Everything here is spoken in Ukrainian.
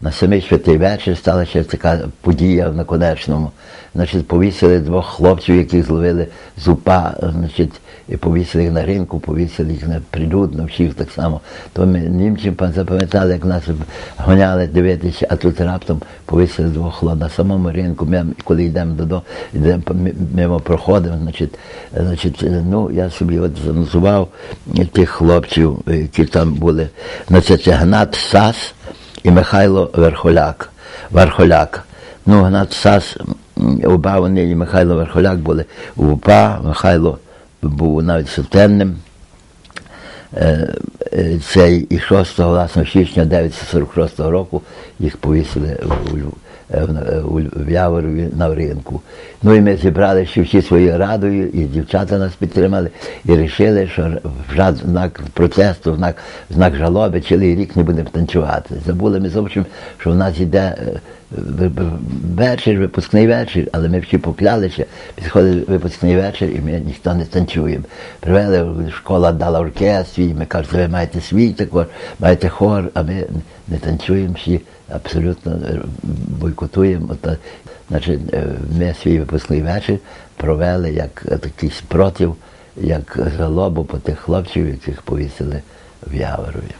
на самий святий вечір стала ще така подія на конечному. Значить, повісили двох хлопців, яких зловили з УПА, значить, і повісили їх на ринку, повісили їх на прилюдно, всіх так само. То ми німці запам'ятали, як нас гоняли дивитися, а тут раптом повісили двох хлопців на самому ринку. Ми, коли йдемо додому, йдемо мимо проходимо, значить, значить, ну, я собі от занозував тих хлопців, які там були. Значить, Гнат Сас і Михайло Верхоляк. Верхоляк. Ну, Гнат Сас, оба вони і Михайло Верхоляк були в УПА, Михайло був навіть сутенним. Е, е, Цей і 6 власне, січня 1946 року їх повісили у, е, в- у, Яворові на ринку. Ну і ми зібрали ще всі своєю радою, і дівчата нас підтримали, і вирішили, що в знак протесту, в знак, в знак жалоби, цілий рік не будемо танцювати. Забули ми зовсім, що в нас йде е, вечір, випускний вечір, але ми всі поклялися, підходить випускний вечір, і ми ніхто не танцюємо. Привели, школа дала оркестр свій, ми ви маєте свій також, маєте хор, а ми не танцюємо всі, абсолютно е, бойкотуємо. Ото, значить, е, ми свій випускний вечір провели як такий спротив, як жалобу по тих хлопців, яких повісили в Яворові.